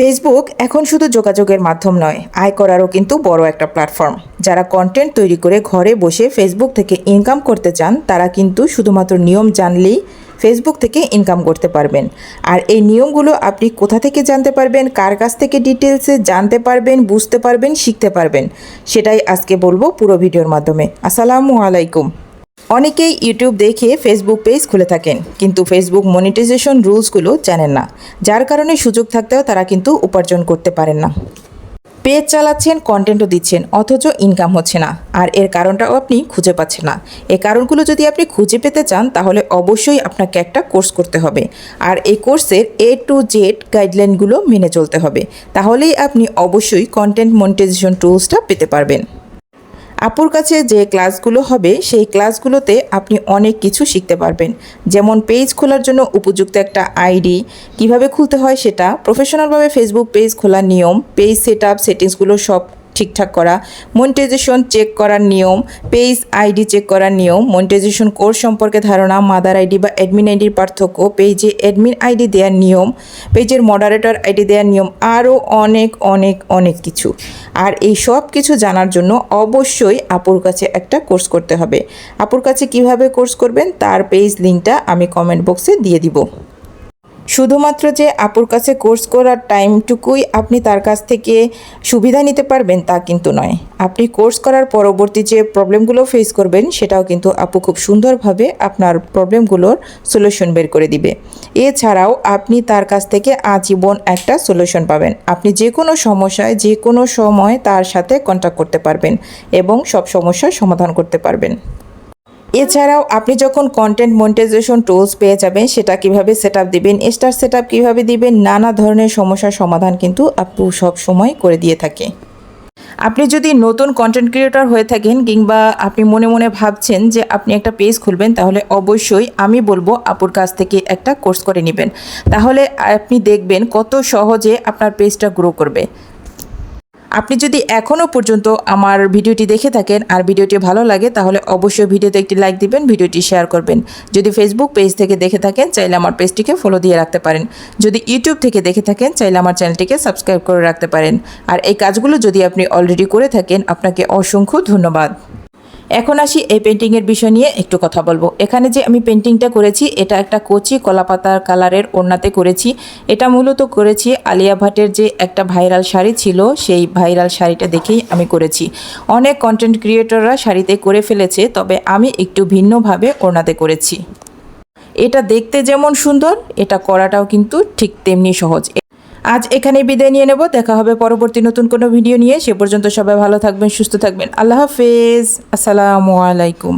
Facebook এখন শুধু যোগাযোগের মাধ্যম নয় আয় করারও কিন্তু বড় একটা প্ল্যাটফর্ম যারা কন্টেন্ট তৈরি করে ঘরে বসে ফেসবুক থেকে ইনকাম করতে চান, তারা কিন্তু শুধুমাত্র নিয়ম জানলেই ফেসবুক থেকে ইনকাম করতে পারবেন। আর এই নিয়মগুলো আপনি কোথা থেকে জানতে পারবেন, কার কাছ থেকে ডিটেলসে জানতে পারবেন, বুঝতে পারবেন, শিখতে পারবেন, সেটাই আজকে বলব পুরো ভিডিওর মাধ্যমে। আসসালামু আলাইকুম। অনেকেই ইউটিউব দেখে ফেসবুক পেজ খুলে থাকেন, কিন্তু ফেসবুক মনিটাইজেশন রুলসগুলো জানেন না। যার কারণে সুযোগ থাকতেও তারা কিন্তু উপার্জন করতে পারেন না। পেজ চালাচ্ছেন কন্টেন্টও দিচ্ছেন, অথচ ইনকাম হচ্ছে না। আর এর কারণটাও আপনি খুঁজে পাচ্ছেন না। এ কারণগুলো যদি আপনি খুঁজে পেতে চান, তাহলে অবশ্যই আপনাকে একটা কোর্স করতে হবে। আর এই কোর্সের এ টু জেড গাইডলাইনগুলো মেনে চলতে হবে। তাহলেই আপনি অবশ্যই কন্টেন্ট মনিটাইজেশন টুলসটা পেতে পারবেন। আপুর কাছে যে ক্লাসগুলো হবে, সেই ক্লাসগুলোতে আপনি অনেক কিছু শিখতে পারবেন। যেমন পেজ খোলার জন্য উপযুক্ত একটা আইডি। কীভাবে খুলতে হয় সেটা? প্রফেশনালভাবে ফেসবুক পেজ খোলার নিয়ম পেজ সেট আপ সেটিংসগুলো সব ঠিকঠাক করা মনিটাইজেশন চেক করার নিয়ম পেজ আইডি চেক করার নিয়ম মনিটাইজেশন কোর্স সম্পর্কে ধারণা মাদার আইডি বা অ্যাডমিন আইডির পার্থক্য পেজে অ্যাডমিন আইডি দেওয়ার নিয়ম পেজের মডারেটর আইডি দেওয়ার নিয়ম, আরও অনেক অনেক অনেক কিছু। আর এই সব কিছু জানার জন্য অবশ্যই আপুর কাছে একটা কোর্স করতে হবে। আপুর কাছে কীভাবে কোর্স করবেন তার পেজ লিঙ্কটা আমি কমেন্ট বক্সে দিয়ে দিব। শুধুমাত্র যে আপুর কাছে কোর্স করার টাইমটুকুই আপনি তার কাছ থেকে সুবিধা নিতে পারবেন তা কিন্তু নয়। আপনি কোর্স করার পরবর্তী যে প্রবলেমগুলো ফেস করবেন, সেটাও কিন্তু আপু খুব সুন্দরভাবে আপনার প্রবলেমগুলোর সলিউশন বের করে দিবে। এছাড়াও আপনি তার কাছ থেকে আজীবন একটা সলিউশন পাবেন। আপনি যে কোনো সমস্যায়, যে কোনো সময় তার সাথে কন্ট্যাক্ট করতে পারবেন এবং সব সমস্যার সমাধান করতে পারবেন। এছাড়াও আপনি যখন কন্টেন্ট মনিটাইজেশন টুলস পেয়ে যাবেন, সেটা কীভাবে সেট আপ দিবেন স্টার সেট আপ কীভাবে দিবেন, নানা ধরনের সমস্যার সমাধান কিন্তু আপু সব সময় করে দিয়ে থাকে। আপনি যদি নতুন কন্টেন্ট ক্রিয়েটর হয়ে থাকেন কিংবা আপনি মনে মনে ভাবছেন যে আপনি একটা পেজ খুলবেন, তাহলে অবশ্যই আমি বলব আপুর কাছ থেকে একটা কোর্স করে নেবেন। তাহলে আপনি দেখবেন কত সহজে আপনার পেজটা গ্রো করবে। আপনি যদি এখনও পর্যন্ত আমার ভিডিওটি দেখে থাকেন আর ভিডিওটি ভালো লাগে, তাহলে অবশ্যই ভিডিওতে একটি লাইক দিবেন, ভিডিওটি শেয়ার করবেন। যদি ফেসবুক পেজ থেকে দেখে থাকেন, চাইলে আমার পেজটিকে ফলো দিয়ে রাখতে পারেন। যদি ইউটিউব থেকে দেখে থাকেন, চাইলে আমার চ্যানেলটিকে সাবস্ক্রাইব করে রাখতে পারেন। আর এই কাজগুলো যদি আপনি অলরেডি করে থাকেন, আপনাকে অসংখ্য ধন্যবাদ। এখন আসি এই পেন্টিংয়ের বিষয় নিয়ে একটু কথা বলব। এখানে যে আমি পেন্টিংটা করেছি, এটা একটা কচি কলাপাতার কালারের ওড়নাতে করেছি। এটা মূলত করেছি আলিয়া ভাটের যে একটা ভাইরাল শাড়ি ছিল, সেই ভাইরাল শাড়িটা দেখেই আমি করেছি। অনেক কন্টেন্ট ক্রিয়েটররা শাড়িতে করে ফেলেছে, তবে আমি একটু ভিন্নভাবে ওড়নাতে করেছি। এটা দেখতে যেমন সুন্দর, এটা করাটাও কিন্তু ঠিক তেমনি সহজ। আজ এখানে বিদায় নিয়ে নেব। দেখা হবে পরবর্তী নতুন কোনো ভিডিও নিয়ে। সে পর্যন্ত সবাই ভালো থাকবেন, সুস্থ থাকবেন। আল্লাহ হাফেজ। আসসালামু আলাইকুম।